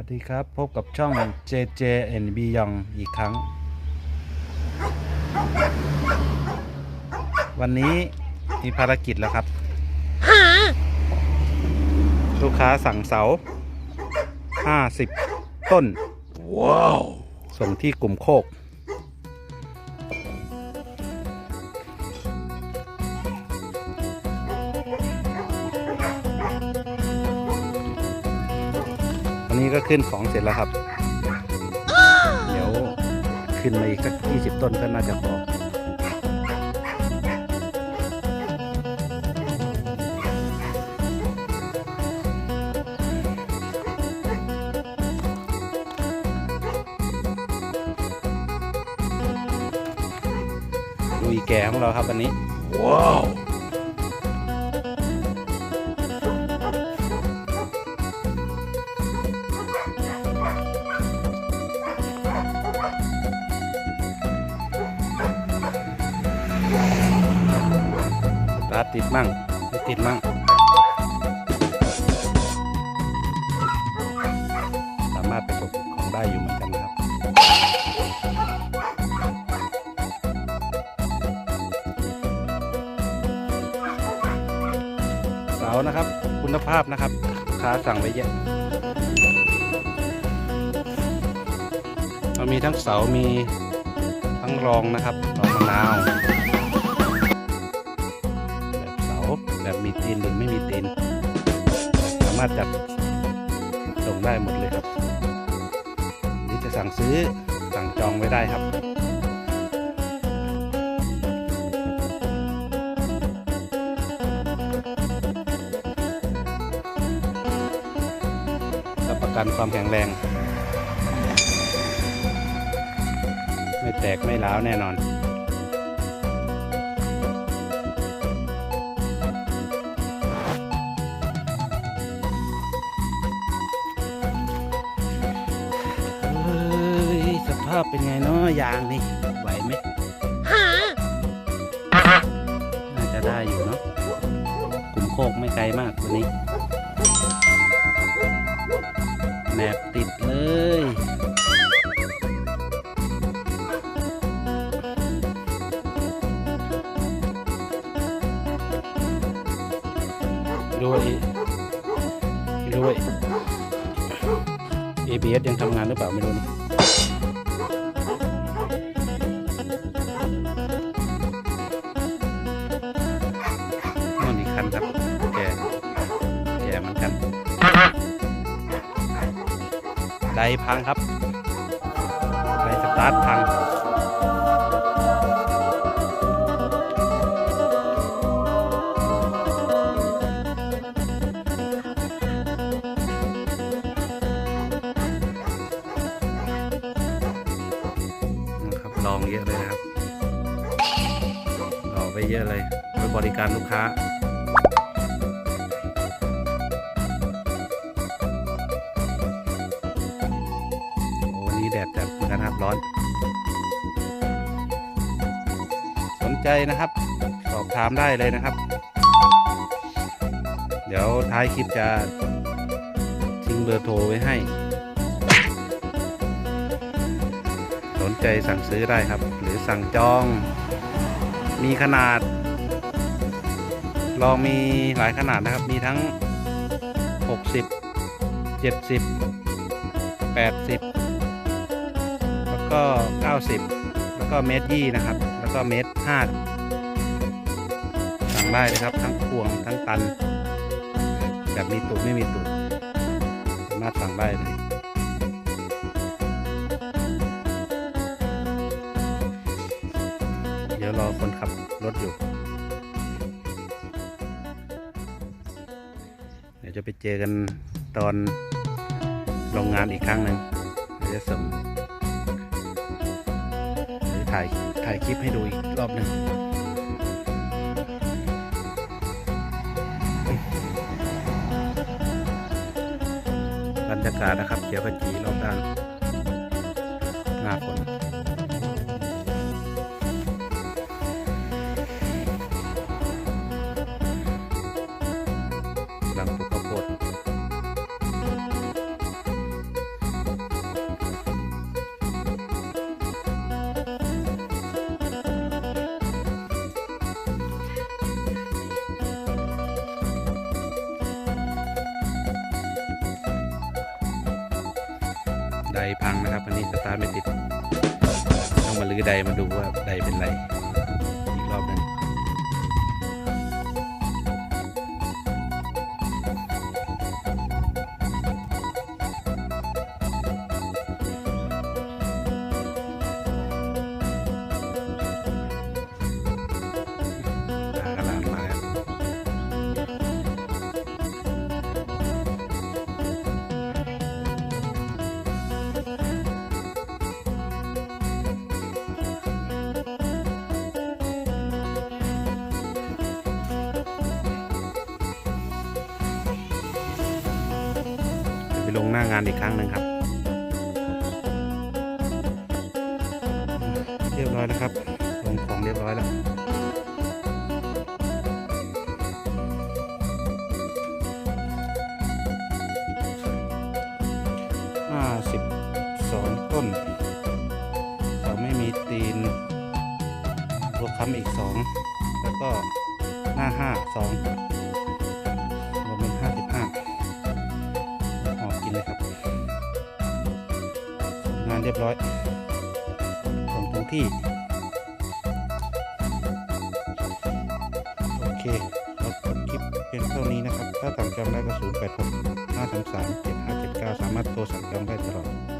วัสดีครับ พบกับช่อง JJ NB ยองอีกครั้ง วันนี้มีภารกิจแล้วครับ ลูกค้าสั่งเสา 50 ต้น ว้าว ส่งที่กลุ่มโคก นนี้ก็ขึ้นของเสร็จแล้วครับ เดี๋ยวขึ้นมาอีกสัก20ต้นก็น่าจะพอลุยแก่ของเราครับวันนี้ ว้าว ตาติดมั่งไม่ติดมั่งสามารถไประกบของได้อยู่เหมือนกันนะครับเสานะครับ คุณภาพนะครับค้าสั่งไว้เยอะเรามีทั้งเสามีทั้งรองนะครับรองมะนาว แบบมีตีนหรือไม่มีตีน สามารถจัดส่งได้หมดเลยครับหรือจะสั่งซื้อสั่งจองไว้ได้ครับรับประกันความแข็งแรง ไม่แตกไม่ร้าวแน่นอน ยสภาพเป็นไงเนาะยางนี่ไหวไหมน่าจะได้อยู่เนาะกลุ่มโคกไม่ไกลมากวันนี้แมปติดเลยด้วยด้วย ABS ยังทำงานหรือเปล่าไม่รู้นี่ ไดพังครับไดสตาร์ทพังนะครับลองเยอะเลยนะครับลองไปเยอะเลยไว้บริการลูกค้า ร้อน สนใจนะครับ สอบถามได้เลยนะครับ เดี๋ยวท้ายคลิปจะทิ้งเบอร์โทรไว้ให้ สนใจสั่งซื้อได้ครับ หรือสั่งจอง มีขนาด ลองมีหลายขนาดนะครับ มีทั้ง 60 70 80แล้ว ก็ 90 แล้วก็เมตรยี่นะครับ แล้วก็เมตรห้าสั่งได้เลยครับ ทั้งพวงทั้งตัน แบบมีตุดไม่มีตุดสามารถสั่งได้เลยเดี๋ยวรอคนขับรถอยู่ เดี๋ยวจะไปเจอกันตอนโรงงานอีกครั้งหนึ่งเดี๋ยวจะส่ง ถ่ายถ่ายคลิปให้ดูอีกรอบหนึ่งบรรยากาศนะครับเขียวขจีรอบด้านหน้าฝนหลังปลูก ไดพังนะครับอันนี้สตาร์ทไม่ติด ต้องมาลื้อไดมาดูว่าไดเป็นไรอีกรอบหนึ่ง ไปลงหน้างานอีกครั้งหนึ่งครับ เรียบร้อยแล้วครับ ลงของเรียบร้อยแล้วห้าสิบสองต้นเสาไม่มีตีนตัวค้ำอีกสอง แล้วก็หน้าห้าสองานเรียบร้อยส่งถึงที่ โอเคเราจบคลิปเพียงเท่านี้นะครับ ถ้าสั่งจองได้ก็ 0 8 6 5 3 3 7 5 7 9 สามารถโทรสั่งจองได้ตลอด